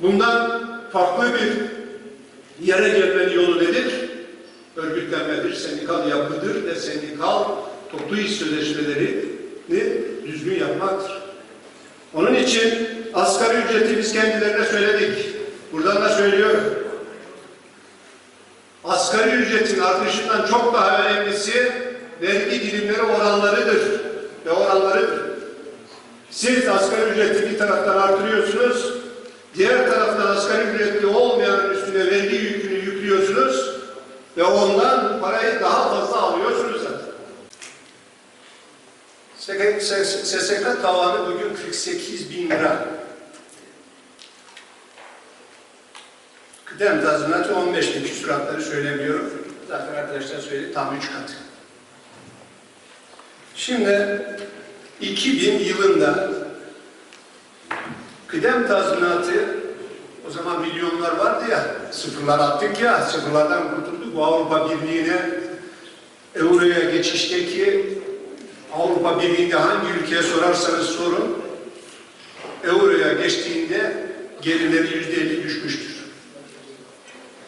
Bundan farklı bir yere gelmenin yolu nedir? Örgütlenmedir, sendikal yapıdır ve sendikal toplu iş sözleşmelerini düzgün yapmaktır. Onun için asgari ücreti biz kendilerine söyledik. Buradan da söylüyorum. Asgari ücretin artışından çok daha önemlisi vergi dilimleri oranlarıdır ve oranlarıdır. Siz asgari ücreti bir taraftan artırıyorsunuz, diğer taraftan asgari ücretli olmayanın üstüne vergi yükünü yüklüyorsunuz ve ondan parayı daha fazla alıyorsunuz zaten. SSK tavanı bugün 48 bin lira. Kıdem tazminatı 15 bin küsuratları söylemiyorum. Zaten arkadaşlar söyledi tam 3 katı. Şimdi 2000 yılında kıdem tazminatı o zaman milyonlar vardı ya sıfırlar attık ya sıfırlardan kurtulduk Avrupa Birliği'ne Euro'ya geçişteki Avrupa Birliği'nde hangi ülkeye sorarsanız sorun Euro'ya geçtiğinde gelirleri yüzde elli düşmüştür.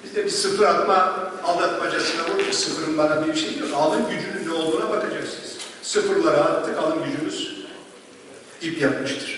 Biz de bir sıfır atma aldatmacasına vurduk. Sıfırın bana bir şey yok. Alım gücünün ne olduğuna bakacaksınız. Sıfırlara attık, alım gücümüz ip yapmıştır.